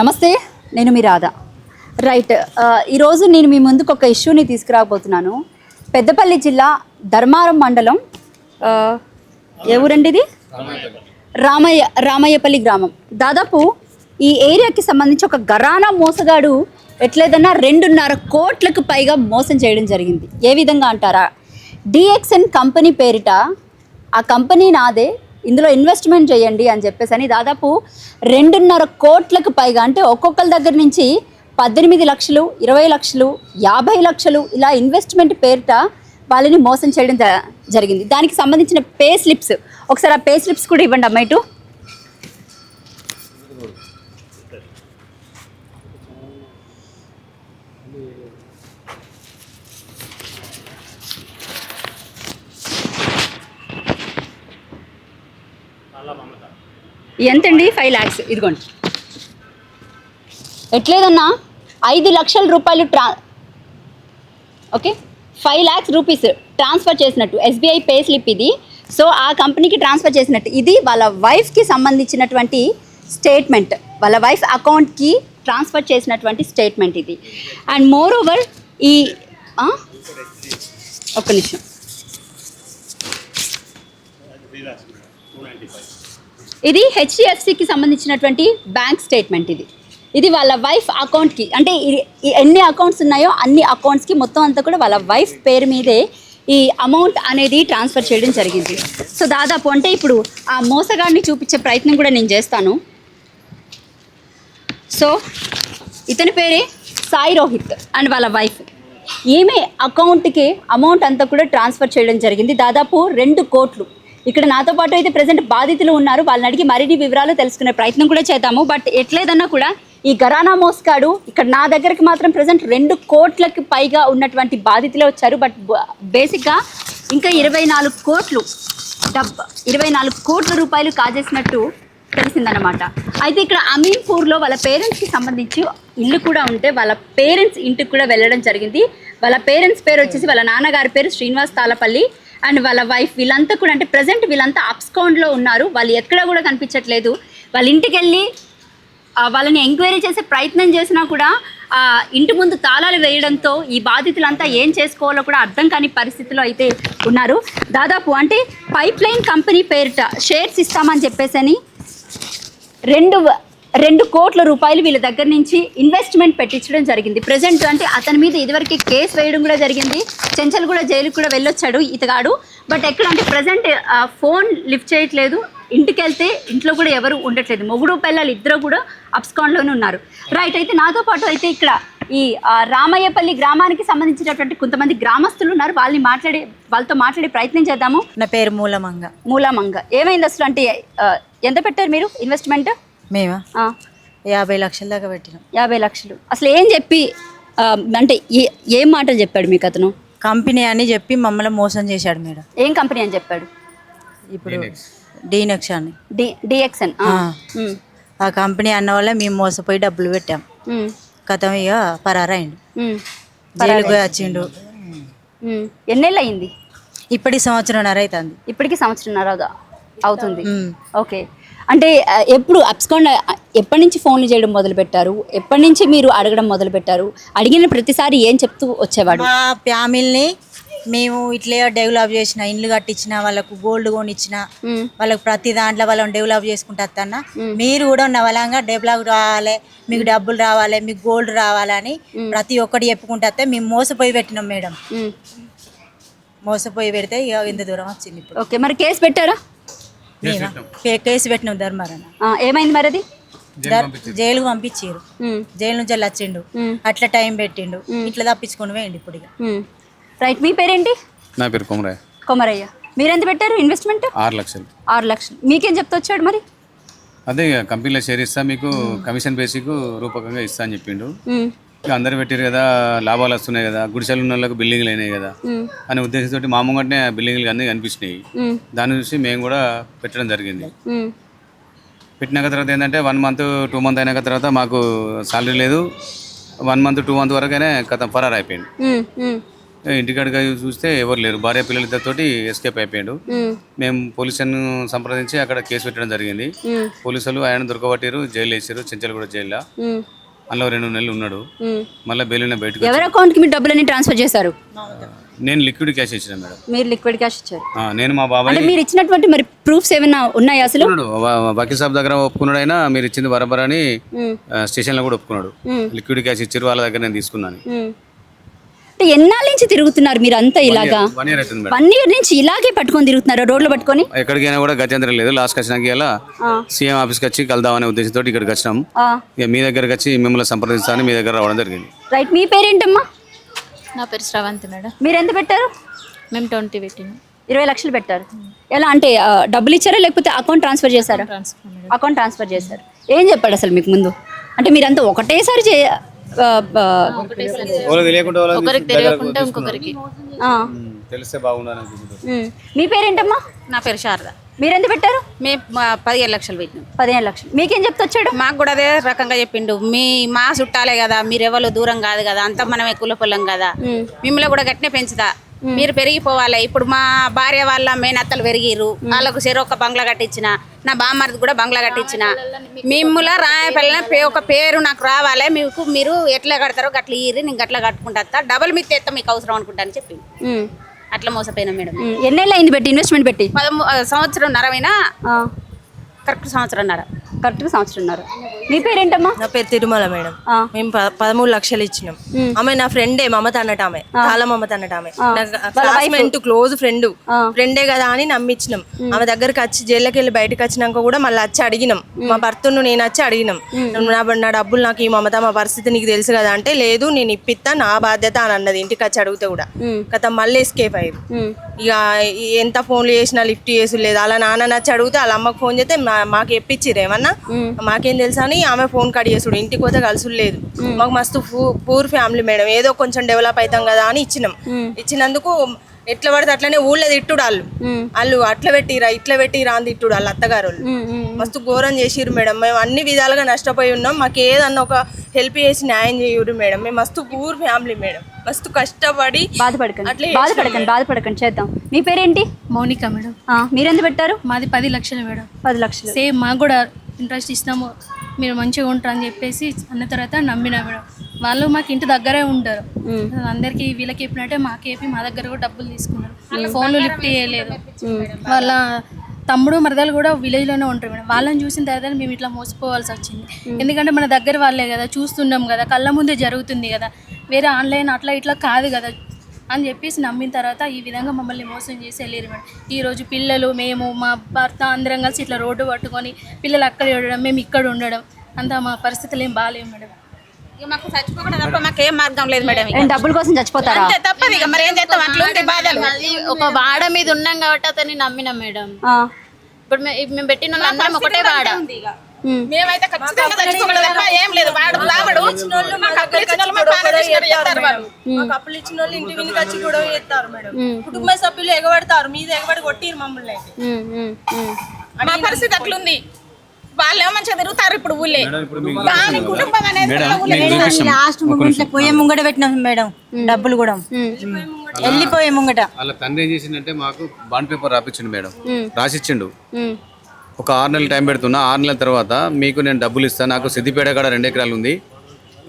నమస్తే నేను మీ రాధా. రైట్ ఈరోజు నేను మీ ముందుకు ఒక ఇష్యూని తీసుకురాబోతున్నాను. పెద్దపల్లి జిల్లా ధర్మారం మండలం ఏ ఊరండి ఇది? రామయ్య రామయ్యపల్లి గ్రామం. దాదాపు ఈ ఏరియాకి సంబంధించి ఒక గరానా మోసగాడు ఎట్లేదన్నా రెండున్నర కోట్లకు పైగా మోసం చేయడం జరిగింది. ఏ విధంగా అంటారా? డిఎక్స్ఎన్ కంపెనీ పేరిట ఆ కంపెనీ నాదే ఇందులో ఇన్వెస్ట్మెంట్ చేయండి అని చెప్పేసి అని దాదాపు రెండున్నర కోట్లకు పైగా అంటే ఒక్కొక్కరి దగ్గర నుంచి పద్దెనిమిది లక్షలు ఇరవై లక్షలు యాభై లక్షలు ఇలా ఇన్వెస్ట్మెంట్ పేరిట వాళ్ళని మోసం చేయడం జ- జరిగింది. దానికి సంబంధించిన పే స్లిప్స్ ఒకసారి ఆ పే స్లిప్స్ కూడా ఇవ్వండి అమ్మాయి ఎంతండి? ఫైవ్ ల్యాక్స్ ఇదిగోండి. ఎట్లేదన్నా? ఐదు లక్షల రూపాయలు ట్రా okay? Five lakhs rupees transfer చేసినట్టు. ఎస్బీఐ పే స్లిప్ ఇది. సో ఆ కంపెనీకి ట్రాన్స్ఫర్ చేసినట్టు. ఇది వాళ్ళ వైఫ్కి సంబంధించినటువంటి స్టేట్మెంట్. వాళ్ళ వైఫ్ అకౌంట్కి ట్రాన్స్ఫర్ చేసినటువంటి స్టేట్మెంట్ ఇది. అండ్ మోర్ ఓవర్ ఈ ఆ? ఒక్క నిమిషం. ఇది హెచ్డిఎఫ్సికి సంబంధించినటువంటి బ్యాంక్ స్టేట్మెంట్ ఇది. ఇది వాళ్ళ వైఫ్ అకౌంట్కి అంటే ఇది- ఎన్ని అకౌంట్స్ ఉన్నాయో అన్ని అకౌంట్స్కి మొత్తం అంతా కూడా వాళ్ళ వైఫ్ పేరు మీదే ఈ అమౌంట్ అనేది ట్రాన్స్ఫర్ చేయడం జరిగింది. సో దాదాపు అంటే ఇప్పుడు ఆ మోసగాడిని చూపించే ప్రయత్నం కూడా నేను చేస్తాను. సో ఇతని పేరే సాయి రోహిత్ అండ్ వాళ్ళ వైఫ్. ఈమె అకౌంట్కి అమౌంట్ అంతా కూడా ట్రాన్స్ఫర్ చేయడం జరిగింది. దాదాపు రెండు కోట్లు ఇక్కడ నాతో పాటు అయితే ప్రజెంట్ బాధితులు ఉన్నారు. వాళ్ళని అడిగి మరిన్ని వివరాలు తెలుసుకునే ప్రయత్నం కూడా చేద్దాము. బట్ ఎట్లేదన్నా కూడా ఈ గరానా మోస్కాడు ఇక్కడ నా దగ్గరికి మాత్రం ప్రజెంట్ రెండు కోట్లకి పైగా ఉన్నటువంటి బాధితులే వచ్చారు. బట్ బేసిక్గా ఇంకా ఇరవై నాలుగు కోట్లు డబ్బా ఇరవై నాలుగు కోట్ల రూపాయలు కాజేసినట్టు తెలిసిందనమాట అయితే ఇక్కడ అమీన్పూర్లో వాళ్ళ పేరెంట్స్కి సంబంధించి ఇల్లు కూడా ఉంటే వాళ్ళ పేరెంట్స్ ఇంటికి కూడా వెళ్ళడం జరిగింది. వాళ్ళ పేరెంట్స్ పేరు వచ్చేసి వాళ్ళ నాన్నగారి పేరు శ్రీనివాస్ తాలపల్లి అండ్ వాళ్ళ వైఫ్ వీళ్ళంతా కూడా అంటే ప్రజెంట్ వీళ్ళంతా అప్స్కౌండ్లో ఉన్నారు. వాళ్ళు ఎక్కడ కూడా కనిపించట్లేదు. వాళ్ళ ఇంటికి వెళ్ళి వాళ్ళని ఎంక్వైరీ చేసే ప్రయత్నం చేసినా కూడా ఆ, ఇంటి ముందు తాళాలు వేయడంతో ఈ బాధితులంతా ఏం చేసుకోవాలో కూడా అర్థం కాని పరిస్థితిలో అయితే ఉన్నారు. దాదాపు అంటే పైప్ లైన్ కంపెనీ పేరిట షేర్స్ ఇస్తామని చెప్పేసి అని రెండు రెండు కోట్ల రూపాయలు వీళ్ళ దగ్గర నుంచి ఇన్వెస్ట్మెంట్ పెట్టించడం జరిగింది. ప్రజెంట్ అంటే అతని మీద ఇదివరకు కేసు వేయడం కూడా జరిగింది. చెంచల్ కూడా జైలుకి కూడా వెళ్ళొచ్చాడు ఇతగాడు. బట్ ఎక్కడ అంటే ప్రజెంట్ ఫోన్ లిఫ్ట్ చేయట్లేదు. ఇంటికి వెళ్తే ఇంట్లో కూడా ఎవరు ఉండట్లేదు. మొగుడు పిల్లలు ఇద్దరు కూడా అప్స్కాన్లోనే ఉన్నారు. రైట్ అయితే నాతో పాటు అయితే ఇక్కడ ఈ రామయ్యపల్లి గ్రామానికి సంబంధించినటువంటి కొంతమంది గ్రామస్తులు ఉన్నారు. వాళ్ళని మాట్లాడే వాళ్ళతో మాట్లాడే ప్రయత్నం చేద్దాము. నా పేరు మూలమంగ. మూలమంగ. ఏమైంది అసలు అంటే ఎంత పెట్టారు మీరు ఇన్వెస్ట్మెంట్ మేమా? ఆ, యాభై లక్షల దాకా పెట్టినాం. యాభై లక్షలు. అసలు ఏం చెప్పి అంటే ఏ ఏం మాటలు చెప్పాడు మీకు అతను? కంపెనీ అని చెప్పి మమ్మల్ని మోసం చేశాడు మేడం. ఏం కంపెనీ అని చెప్పాడు? ఇప్పుడు డీనెక్స్ అని. డి డిఎక్స్ఎన్ ఆ. ఆ. కంపెనీ అన్న వల్ల మేము మోసపోయి డబ్బులు పెట్టాం. కథం ఇక పరారైండు. జైలుకు వచ్చిండు. ఎన్నేళ్ళు అయింది ఇప్పటి సంవత్సరంన్నర అవుతుంది ఇప్పటికి సంవత్సరంన్నర అవుతుంది. ఓకే. అంటే ఎప్పుడు అప్స్కాండ్ ఎప్పటి నుంచి ఫోన్లు చేయడం మొదలు పెట్టారు ఎప్పటి నుంచి మీరు అడగడం మొదలు పెట్టారు అడిగిన ప్రతిసారి ఏం చెప్తూ వచ్చేవాడు? మా ఫ్యామిలీని మేము ఇట్లే డెవలప్ చేసిన ఇండ్లు కట్టించిన వాళ్ళకు గోల్డ్ కొనిచ్చిన. వాళ్ళకి ప్రతి దాంట్లో వాళ్ళని డెవలప్ చేసుకుంటా మీరు కూడా నవలంగా డెవలప్ రావాలి మీకు డబ్బులు రావాలి మీకు గోల్డ్ రావాలని ప్రతి ఒక్కటి చెప్పుకుంటా మేము మోసపోయి పెట్టినాం మేడం. మోసపోయి పెడితే ఇక ఇంత దూరం వచ్చింది ఇప్పుడు. ఓకే మరి కేసు పెట్టారా? కే- కేసు పెట్టినాం ధర్మారాయణ. ఆ, ఏమైంది మరి అది జైలుకు పంపించారు. జైలు నుంచి వెళ్ళి వచ్చిండు. అట్లా టైం పెట్టిండు. ఇట్లా తప్పించుకొని పోయిండు ఇప్పుడు ఇక. రైట్ మీ పేరేంటి? నా పేరు కొమరాయ్ కొమరయ్య. మీరెంత పెట్టారు ఇన్వెస్ట్మెంట్? ఆరు లక్షలు. ఆరు లక్షలు. మీకేం చెప్తూ వచ్చాడు మరి? అదే ఇక కంపెనీలో షేర్ ఇస్తా మీకు కమిషన్ బేసిక్ రూపకంగా ఇస్తా అని చెప్పిండు. అందరు పెట్టారు కదా లాభాలు వస్తున్నాయి కదా గుడిసెలు ఉన్న వాళ్ళకి బిల్డింగ్లు అయినాయి కదా. అనే ఉద్దేశంతో మా ముంగటనే బిల్డింగ్లు అన్నీ కనిపించినాయి. దాన్ని చూసి మేము కూడా పెట్టడం జరిగింది. పెట్టినాక తర్వాత ఏంటంటే వన్ మంత్ టూ మంత్ అయినాక తర్వాత మాకు సాలరీ లేదు. వన్ మంత్ టూ మంత్ వరకనే కథ ఫరార్ అయిపోయింది. ఇంటికాడికి చూస్తే ఎవరు లేరు. భార్య పిల్లలిద్దరితోటి ఎస్కేప్ అయిపోయాడు. మేము. పోలీసులను సంప్రదించి అక్కడ కేసు పెట్టడం జరిగింది. పోలీసులు ఆయన దొరకబట్టారు జైలు వేసారు చెంచల్గూడ జైల్లో. ఉమ్, అందులో రెండు నెలలు ఉన్నాడు. మళ్ళీ బెయిల్ బయటకు ఎవరి అకౌంట్కి మీరు డబ్బులన్నీ ట్రాన్స్ఫర్ చేశారు? నేను లిక్విడ్ క్యాష్ ఇచ్చిన మేడం. మీరు లిక్విడ్ క్యాష్ ఇచ్చారు. నేను మా బాబాయ్ అంటే మీరు ఇచ్చినటువంటి మరి ప్రూఫ్స్ ఏమైనా ఉన్నాయా అసలు? వకీల్ సాబ్ దగ్గర ఒప్పుకున్నాడు అయినా మీరు ఇచ్చింది బరాబర్ అని ఉమ్, ఆ, స్టేషన్లో కూడా ఒప్పుకున్నాడు. లిక్విడ్ క్యాష్ ఇచ్చారు వాళ్ళ దగ్గర నేను తీసుకున్నాను. అంటే ఎన్నాళ్ళ నుంచి తిరుగుతున్నారు మీరు అంతా ఇలాగా? వన్ ఇయర్ నుంచి ఇలాగే పట్టుకొని తిరుగుతున్నారు రోడ్లు పట్టుకొని? ఎక్కడికైనా కూడా గత్యంతరం లేదు. లాస్ట్ వచ్చినాక ఇలా సీఎం ఆఫీస్కి వచ్చి కలుద్దామనే ఉద్దేశంతో ఇక్కడికి వచ్చినాం. ఇక మీ దగ్గరకు వచ్చి మిమ్మల్ని సంప్రదిస్తానని మీ దగ్గర రావడం జరిగింది. రైట్ మీ పేరేంటమ్మా? నా పేరు శ్రవంతి మేడం. మీరు ఎంత పెట్టారు? మేము ట్వంటీ పెట్టినాం. ఇరవై లక్షలు పెట్టారు. ఎలా అంటే డబ్బులు ఇచ్చారా లేకపోతే అకౌంట్ ట్రాన్స్ఫర్ చేశారా? అకౌంట్ ట్రాన్స్ఫర్ చేశారు. ఏం చెప్పాడు అసలు మీకు ముందు? అంటే మీరంతా ఒకటేసారి చే ఆ, ఆ, వాళ్ళకి తెలియకుండా వాళ్ళకి ఒకరికి తెలియకుండా ఇంకొకరికి. తెలిస్తే. మీ పేరేంటమ్మా? నా పేరు శారద. మీరెంత పెట్టారు? మేము పదిహేను లక్షలు పెట్టినాం. పదిహేను లక్షలు. మీకేం చెప్తొచ్చాడు మాకు కూడా అదే రకంగా చెప్పిండు. మీ మా చుట్టాలే కదా మీరు ఎవరు దూరం కాదు కదా అంతా మనమే కులపొలం కదా. మిమ్మల్ని కూడా గట్టినే పెంచుతా. మీరు పెరిగిపోవాలి. ఇప్పుడు మా భార్య వాళ్ళ మేనత్తలు పెరిగిరు వాళ్ళకు చెరొక బంగ్లా కట్టించిన నా బామ్మర్ది కూడా బంగ్లా కట్టించిన. మిమ్ముల రాయపల్లి పే ఒక పేరు నాకు రావాలి. మీకు మీరు ఎట్లా కడతారో గట్ల ఇయ్యి నేను గట్లా కట్టుకుంటా. డబల్ మీకు తెస్తా మీకు అవసరం అనుకుంటా అని చెప్పిండు. ఉమ్, అట్లా మోసపోయినా మేడం. ఎన్నేళ్ళు అయింది పెట్టి ఇన్వెస్ట్మెంట్ పెట్టి పదమూ సంవత్సరం నరమైనా కరెక్ట్ సంవత్సరంన్నర కరెక్ట్గా సంవత్సరంన్నర. మీ పేరేంటమ్మా? నా పేరు తిరుమల మేడం. మేము పదమూడు లక్షలు ఇచ్చినాం. ఆమె నా ఫ్రెండే మమత అన్నట్టు ఆమె. చాలా మమత అన్నట్టు ఆమె. క్లాస్మేట్ క్లోజ్ ఫ్రెండ్ ఫ్రెండే కదా అని నమ్మిచ్చినాం. ఆమె దగ్గరికి వచ్చి జైల్లోకి వెళ్ళి బయటకు వచ్చినాక కూడా మళ్ళీ వచ్చి అడిగినాం. మా భర్తను నేను వచ్చి అడిగినాం. నా నా డబ్బులు నాకు ఈ మమత మా పరిస్థితి నీకు తెలుసు కదా అంటే లేదు నేను ఇప్పిస్తా నా బాధ్యత అని అన్నది ఇంటికి వచ్చి అడిగితే కూడా. గత మళ్ళీ ఎస్కేప్ అయ్యారు ఇక ఎంత ఫోన్లు చేసినా లిఫ్ట్ చేసి లేదు. అలా నాన్న నచ్చి అడిగితే వాళ్ళ అమ్మకి ఫోన్ చేస్తే మాకు ఎప్పించిరు ఏమన్నా? మాకేం తెలుసా అని ఆమె ఫోన్ కట్ చేసుడు ఇంటికి పోతే కలుసుడు లేదు. మాకు మస్తు పూర్ ఫ్యామిలీ మేడం. ఏదో కొంచెం డెవలప్ అవుతాం కదా అని ఇచ్చినాం. ఇచ్చినందుకు ఎట్లా పడితే అట్లనే ఊళ్ళో తిట్టుడు వాళ్ళు. వాళ్ళు అట్లా పెట్టిరా ఇట్లా పెట్టిరా అని తిట్టుడు వాళ్ళ అత్తగారు వాళ్ళు మస్తు ఘోరం చేసిర్రు మేడం. మేము అన్ని విధాలుగా నష్టపోయి ఉన్నాం. మాకు ఏదన్నా ఒక హెల్ప్ చేసి న్యాయం చేయురు మేడం. మేము మస్తు పూర్ ఫ్యామిలీ మేడం. మస్తు కష్టపడి బాధపడకండి. అట్లే బాధపడకండి బాధపడకండి. చేద్దాం. మీ పేరేంటి? మౌనిక మేడం. ఆ, మీరెంత పెట్టారు? మాది పది లక్షలు మేడం. పది లక్షలు. సేమ్ మాకు కూడా ఇంట్రెస్ట్ ఇస్తాము మీరు మంచిగా ఉంటారు అని చెప్పేసి అన్న తర్వాత నమ్మినా మేడం. వాళ్ళు మాకు ఇంటి దగ్గరే ఉంటారు. అందరికి వీళ్ళకి చెప్పినట్టే మాకు చెప్పి మా దగ్గర కూడా డబ్బులు తీసుకున్నారు. ఫోన్లు లిఫ్ట్ చేయలేదు. వాళ్ళ తమ్ముడు మరదలు కూడా విలేజ్లోనే ఉంటారు మేడం. వాళ్ళని చూసిన తర్వాత మేము ఇట్లా మోసపోవాల్సి వచ్చింది. ఎందుకంటే మన దగ్గర వాళ్ళే కదా చూస్తున్నాం కదా కళ్ళ ముందే జరుగుతుంది కదా. వేరే ఆన్లైన్ అట్లా ఇట్లా కాదు కదా. అని చెప్పేసి నమ్మిన తర్వాత ఈ విధంగా మమ్మల్ని మోసం చేసి వెళ్ళారు మేడం. ఈరోజు పిల్లలు మేము మా భర్త అందరం కలిసి ఇట్లా రోడ్డు పట్టుకొని పిల్లలు అక్కడ ఉండడం మేము ఇక్కడ ఉండడం. అంతా మా పరిస్థితులు ఏం బాగాలేవు మేడం. మాకు చచ్చిపోకుండా తప్ప మాకు ఏం మార్గం లేదు మేడం డబ్బుల కోసం చచ్చిపోతారా? అంతే తప్పదు ఇక. మరి ఏం చేస్తాం? అట్లా ఉంది బాధలు. అది ఒక వాడ మీద ఉన్నాం కాబట్టి అతన్ని నమ్మినాం మేడం. ఆ, ఇప్పుడు మేము పెట్టిన అందరం ఒకటే వాడ. మేమైతే ఖచ్చితంగా తప్ప ఏం లేదు వాడు రావడు. మాకు అప్పులు ఇచ్చిన వాళ్ళు అప్పులు ఇచ్చిన వాళ్ళు ఇంటి వెనుక వచ్చి గొడవ చేస్తారు మేడం. కుటుంబ సభ్యులు ఎగబడతారు మీద ఎగబడి కొట్టిరు మమ్మల్ని. మా పరిస్థితి అట్లుంది. వాళ్ళు ఏమో మంచిగా తిరుగుతారు ఇప్పుడు ఊళ్ళే. దాని కుటుంబం అనేది లాస్ట్ పోయే ముంగట పెట్టినాం మేడం డబ్బులు కూడా. వెళ్ళిపోయే ముంగట. వాళ్ళ తండ్రి ఏం చేసిందంటే మాకు బాండ్ పేపర్ రాపించిండు మేడం. రాసిచ్చిండు. ఒక ఆరు నెలలు టైం పెడుతున్నా. ఆరు నెలల తర్వాత మీకు నేను డబ్బులు ఇస్తాను నాకు సిద్దిపేట కాడ రెండు ఎకరాలు ఉంది.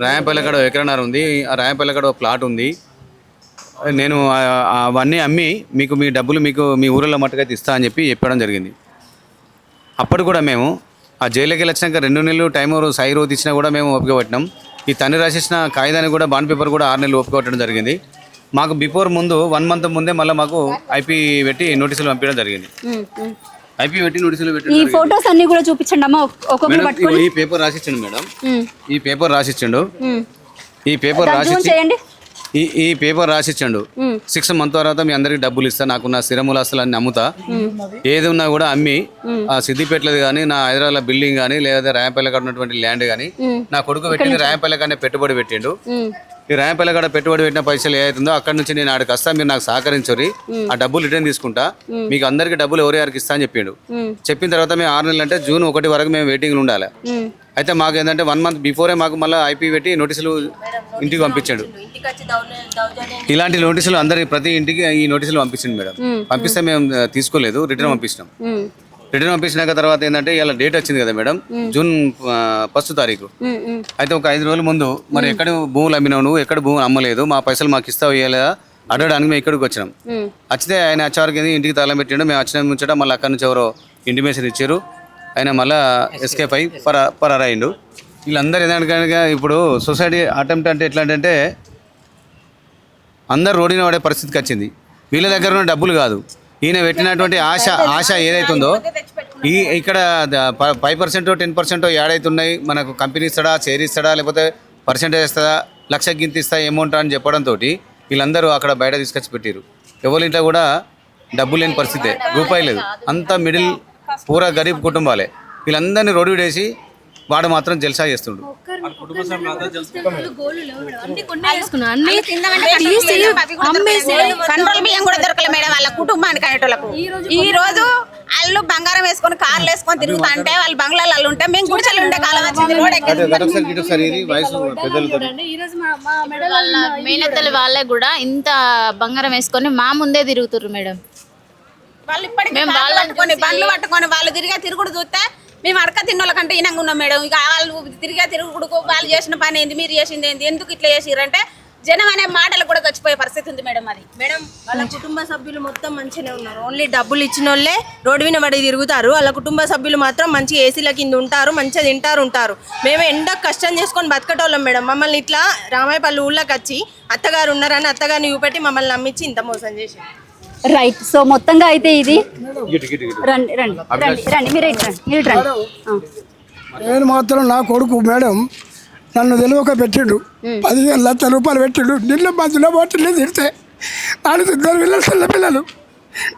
రాయంపల్లి కాడ ఎకరన్నర ఉంది. ఆ రాయంపల్లి కాడ ఒక ప్లాట్ ఉంది. నేను అవన్నీ అమ్మి మీకు మీ డబ్బులు మీకు మీ ఊరిలో మట్టుకైతే ఇస్తా అని చెప్పి చెప్పడం జరిగింది. అప్పుడు కూడా మేము ఆ జైలుకి వచ్చినాక రెండు నెలలు టైం సాయి రోజు ఇచ్చినా కూడా మేము ఓపిక పట్టినాం. ఈ తండ్రి రాసేసిన కాగితాన్ని కూడా బాండ్ పేపర్ కూడా ఆరు నెలలు ఓపిక పట్టడం జరిగింది. మాకు బిఫోర్ ముందు వన్ మంత్ ముందే మళ్ళీ మాకు ఐపీ పెట్టి నోటీసులు పంపించడం జరిగింది. ఈ. ఫొటోస్ అన్ని కూడా చూపించండి అమ్మా ఒక్- ఒక్కొక్కరు పట్టుకొని. ఈ పేపర్ రాసిచ్చిండు మేడం. ఈ పేపర్ రాసిచ్చిండు. ఈ పేపర్ రాసిచ్చి చేయండి. ఈ ఈ పేపర్ రాసిచ్చిండు. సిక్స్ మంత్ తర్వాత మీ అందరికి డబ్బులు ఇస్తా నాకున్న స్థిరములు అసలు అన్ని అమ్ముతా ఏది ఉన్నా కూడా అమ్మి ఆ సిద్దిపేటలది కానీ నా హైదరాబాద్ బిల్డింగ్ కానీ లేదా రాయపల్లి ఉన్నటువంటి ల్యాండ్ కానీ నా కొడుకు పెట్టింది రాయపల్లి కాడనే పెట్టుబడి పెట్టిండు. ఈ రాయపల్లి కాడ పెట్టుబడి పెట్టిన పైసలు ఏదైతుందో అక్కడ నుంచి నేను ఆడికి వస్తా మీరు నాకు సహకరించురి. ఆ డబ్బులు రిటర్న్ తీసుకుంటా. మీకు అందరికి డబ్బులు ఎవరి ఎవరికి ఇస్తా అని చెప్పిండు. చెప్పిన తర్వాత మేము ఆరు నెలలు అంటే జూన్ ఒకటి వరకు మేము వెయిటింగ్లో ఉండాలి. అయితే మాకు ఏంటంటే వన్ మంత్ బిఫోరే మాకు మళ్ళీ ఐపీ పెట్టి నోటీసులు ఇంటికి పంపించాడు. ఇలాంటి నోటీసులు అందరి ప్రతి ఇంటికి ఈ నోటీసులు పంపించింది మేడం. పంపిస్తే మేము తీసుకోలేదు రిటర్న్ పంపించినాం. ఉమ్, రిటర్న్ పంపించినాక తర్వాత ఏంటంటే ఇలా డేట్ వచ్చింది కదా మేడం? జూన్ ఫస్ట్ తారీఖు. అయితే ఒక ఐదు రోజుల ముందు మరి ఎక్కడ భూములు అమ్మినావు నువ్వు? ఎక్కడ భూములు అమ్మలేదు? మా పైసలు మాకు ఇస్తావు ఇవ్వలేదా అడగడానికి మేము ఇక్కడికి వచ్చినాం. వచ్చితే ఆయన వచ్చేవారికి ఏంది ఇంటికి తాళం పెట్టిండు. మేము వచ్చిన ముంచట మళ్ళీ అక్కడి నుంచి ఎవరో ఇంటిమేషన్ ఇచ్చారు. ఆయన మళ్ళీ ఎస్కేప్ అయ్యి పర పరారైండు వీళ్ళందరూ ఏదంటే ఇప్పుడు సొసైటీ అటెంప్ట్ అంటే ఎట్లా అంటే అందరు రోడ్డున పడే పరిస్థితికి వచ్చింది. వీళ్ళ దగ్గర ఉన్న డబ్బులు కాదు. ఈయన పెట్టినటువంటి ఆశ ఆశ ఏదైతుందో ఈ ఇక్కడ ఫైవ్ పర్సెంట్ టెన్ పర్సెంట్ అవుతున్నాయి మనకు కంపెనీ ఇస్తాడా షేర్ ఇస్తాడా లేకపోతే పర్సెంటేజ్ ఇస్తాడా లక్ష గింత ఇస్తా అమౌంట్ అని చెప్పడంతో వీళ్ళందరూ అక్కడ బయట తీసుకొచ్చి పెట్టారు ఎవరి ఇంట్లో కూడా డబ్బు లేని పరిస్థితే రూపాయి లేదు. అంతా మిడిల్ పూరా గరీబ్ కుటుంబాలే. వీళ్ళందరినీ రోడ్డు విడేసి వాడు మాత్రం జల్సా చేస్తుండు. వాళ్ళ కుటుంబానికి అనేటోళ్ళకు. ఈ రోజు వాళ్ళు బంగారం వేసుకొని కార్లు వేసుకొని తిరుగుతా అంటే వాళ్ళు బంగ్లాలలో ఉంటే మేము గుడిసెలు ఉండే కాలం వచ్చింది రోడ్ వాళ్ళ మేనత్తలు వాళ్ళే కూడా ఇంత బంగారం వేసుకొని మా ముందే తిరుగుతుర్రు మేడం. వాళ్ళు ఇప్పటికీ బండ్లు పట్టుకొని వాళ్ళు తిరిగే తిరుగుడు చూస్తే మేము అడక తిన్నోళ్ళ కంటే ఈనంగా ఉన్నాం మేడం. ఇక వాళ్ళు తిరిగే తిరుగుడుకు వాళ్ళు చేసిన పని ఏంది మీరు చేసింది ఏంది ఎందుకు ఇట్లా చేసిరంటే జనం అనే మాటలు కూడా చచ్చిపోయే పరిస్థితి ఉంది మేడం అది. మేడం వాళ్ళ కుటుంబ సభ్యులు మొత్తం మంచిగానే ఉన్నారు. ఓన్లీ డబ్బులు ఇచ్చిన వాళ్ళే రోడ్డు మీద పడి తిరుగుతారు. వాళ్ళ కుటుంబ సభ్యులు మాత్రం మంచి ఏసీల కింద ఉంటారు మంచిగా తింటారు ఉంటారు. మేము ఎండ కష్టం చేసుకొని బతకటోళ్ళం మేడం. మమ్మల్ని ఇట్లా రామాయపల్లి ఊళ్ళోకి వచ్చి అత్తగారు ఉన్నారని అత్తగారిని చూపెట్టి మమ్మల్ని నమ్మించి ఇంత మోసం చేసి రైట్ సో మొత్తంగా అయితే ఇది రండి రండి రండి రండి. మీరు ఇటు రండి మీరు రండి. నేను మాత్రం నా కొడుకు మేడం నన్ను తెలియక పెట్టిండు. పదిహేను లక్షల రూపాయలు పెట్టిండు. నిన్న మధ్యలో పోటీ తిడితే నాలుగు ఇద్దరు పిల్లలు చిన్న పిల్లలు.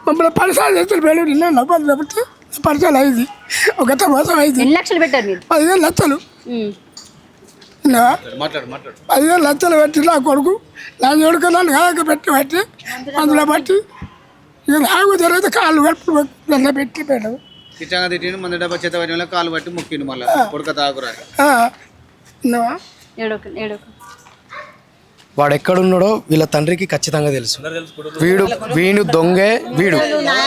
మమ్మల్ని పరిసరాలు చేస్తారు మేడం. నిన్న నవ్వాలి కాబట్టి పరిచయాలు అయింది. ఒక గత మాసం అయింది. ఎన్ని లక్షలు పెట్టారు మీరు? పదిహేను లక్షలు. ఉమ్. నా మాట్లాడు మాట్లాడు. పదిహేను లక్షలు పెట్టి నా కొడుకు నా కొడుకు నన్ను కాక పెట్టి పెట్టి అందులో బట్టి నాకు జరిగితే కాళ్ళు కట్టు నన్ను పెట్టి మేడం. కిచ్చంగా తిట్టిండు మంది డబ్బా చేత పట్టిన కాలు పట్టి మొక్కిండు మళ్ళీ. కొడుక తాగురా. ఆ, విన్నావా? ఏడోక ఏడోక. వాడు ఎక్కడున్నాడో వీళ్ళ తండ్రికి ఖచ్చితంగా తెలుసు. వీడు వీడు దొంగే వీడు.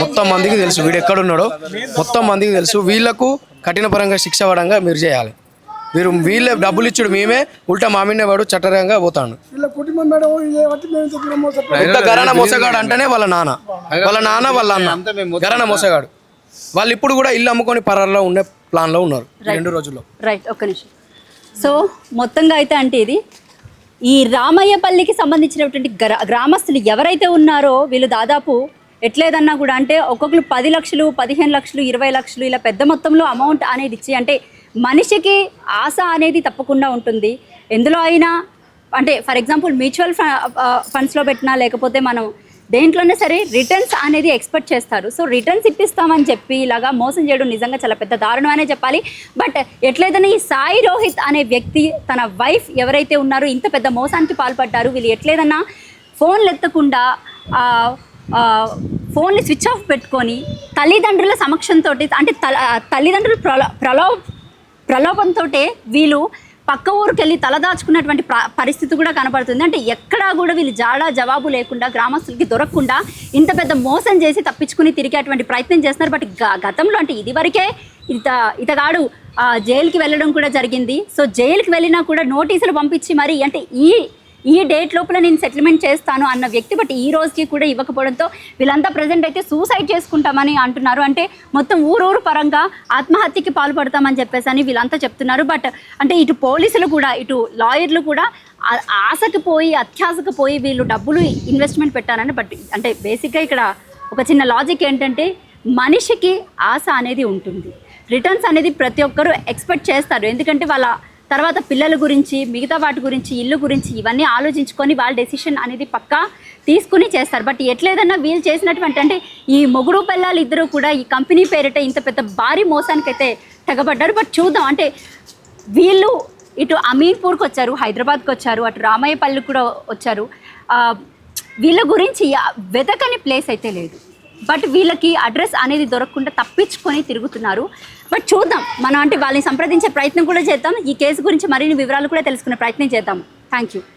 మొత్తం మందికి తెలుసు. వీడు ఎక్కడున్నాడో మొత్తం మందికి తెలుసు. వీళ్ళకు కఠిన పరంగా శిక్ష పడంగా మీరు చేయాలి. మీరు వీళ్ళే డబ్బులు ఇచ్చుడు మేమే ఉల్టా మామిడినే వాడు చట్టరంగా పోతాడు. గరాణ మోసగాడు అంటేనే వాళ్ళ నాన్న. వాళ్ళ నాన్న వాళ్ళ అన్న. గరాణ మోసగాడు. వాళ్ళు ఇప్పుడు కూడా ఇల్లు అమ్ముకొని పరాల్లో ఉండే ప్లాన్లో ఉన్నారు ఈ రెండు రోజుల్లో. రైట్ ఒక్క నిమిషం. సో మొత్తంగా అయితే అంటే ఇది ఈ రామయ్యపల్లికి సంబంధించినటువంటి గ్రా గ్రామస్తులు ఎవరైతే ఉన్నారో వీళ్ళు దాదాపు ఎట్లేదన్నా కూడా అంటే ఒక్కొక్కరు పది లక్షలు పదిహేను లక్షలు ఇరవై లక్షలు ఇలా పెద్ద మొత్తంలో అమౌంట్ అనేది ఇచ్చి అంటే మనిషికి ఆశ అనేది తప్పకుండా ఉంటుంది. ఎందులో అయినా అంటే ఫర్ ఎగ్జాంపుల్ మ్యూచువల్ ఫండ్స్లో పెట్టినా లేకపోతే మనం దేంట్లోనే సరే రిటర్న్స్ అనేది ఎక్స్పెక్ట్ చేస్తారు. సో రిటర్న్స్ ఇప్పిస్తామని చెప్పి ఇలాగా మోసం చేయడం నిజంగా చాలా పెద్ద దారుణం అనే చెప్పాలి. బట్ ఎట్లయితేనే ఈ సాయి రోహిత్ అనే వ్యక్తి తన వైఫ్ ఎవరైతే ఉన్నారో ఇంత పెద్ద మోసానికి పాల్పడ్డారు. వీళ్ళు ఎట్లేదన్నా ఫోన్లు ఎత్తకుండా ఫోన్ని స్విచ్ ఆఫ్ పెట్టుకొని తల్లిదండ్రుల సమక్షంతో అంటే తల ప్రలో ప్రలో ప్రలోభంతో వీళ్ళు పక్క ఊరికి వెళ్ళి తలదాచుకున్నటువంటి పరిస్థితి కూడా కనపడుతుంది. అంటే ఎక్కడా కూడా వీళ్ళు జాడా జవాబు లేకుండా గ్రామస్తులకి దొరకకుండా ఇంత పెద్ద మోసం చేసి తప్పించుకుని తిరిగేటువంటి ప్రయత్నం చేస్తున్నారు. బట్ గ- గతంలో అంటే ఇదివరకే ఇత ఇతగాడు జైలుకి వెళ్ళడం కూడా జరిగింది. సో జైలుకి వెళ్ళినా కూడా నోటీసులు పంపించి మరి అంటే ఈ ఈ డేట్ లోపల నేను సెటిల్మెంట్ చేస్తాను అన్న వ్యక్తి బట్ ఈ రోజుకి కూడా ఇవ్వకపోవడంతో వీళ్ళంతా ప్రజెంట్ అయితే సూసైడ్ చేసుకుంటామని అంటున్నారు. అంటే మొత్తం ఊరూరు పరంగా ఆత్మహత్యకి పాల్పడతామని చెప్పేసి అని వీళ్ళంతా చెప్తున్నారు. బట్ అంటే ఇటు పోలీసులు కూడా ఇటు లాయర్లు కూడా ఆశకు పోయి అత్యాశకు పోయి వీళ్ళు డబ్బులు ఇన్వెస్ట్మెంట్ పెట్టారని బట్ అంటే బేసిక్గా ఇక్కడ ఒక చిన్న లాజిక్ ఏంటంటే మనిషికి ఆశ అనేది ఉంటుంది. రిటర్న్స్ అనేది ప్రతి ఒక్కరూ ఎక్స్పెక్ట్ చేస్తారు. ఎందుకంటే వాళ్ళ తర్వాత పిల్లల గురించి మిగతా వాటి గురించి ఇల్లు గురించి ఇవన్నీ ఆలోచించుకొని వాళ్ళ డెసిషన్ అనేది పక్కా తీసుకుని చేస్తారు. బట్ ఎట్లేదన్నా వీళ్ళు చేసినటువంటి అంటే ఈ మొగుడు పిల్లలు ఇద్దరు కూడా ఈ కంపెనీ పేరిట ఇంత పెద్ద భారీ మోసానికైతే తెగబడ్డారు. బట్ చూద్దాం. అంటే వీళ్ళు ఇటు అమీన్పూర్కి వచ్చారు హైదరాబాద్కి వచ్చారు అటు రామయ్యపల్లి కూడా వచ్చారు. వీళ్ళ గురించి వెతకని ప్లేస్ అయితే లేదు. బట్ వీళ్ళకి అడ్రస్ అనేది దొరకకుండా తప్పించుకొని తిరుగుతున్నారు. బట్ చూద్దాం. మనం అంటే వాళ్ళని సంప్రదించే ప్రయత్నం కూడా చేద్దాం. ఈ కేసు గురించి మరిన్ని వివరాలు కూడా తెలుసుకునే ప్రయత్నం చేద్దాం. Thank you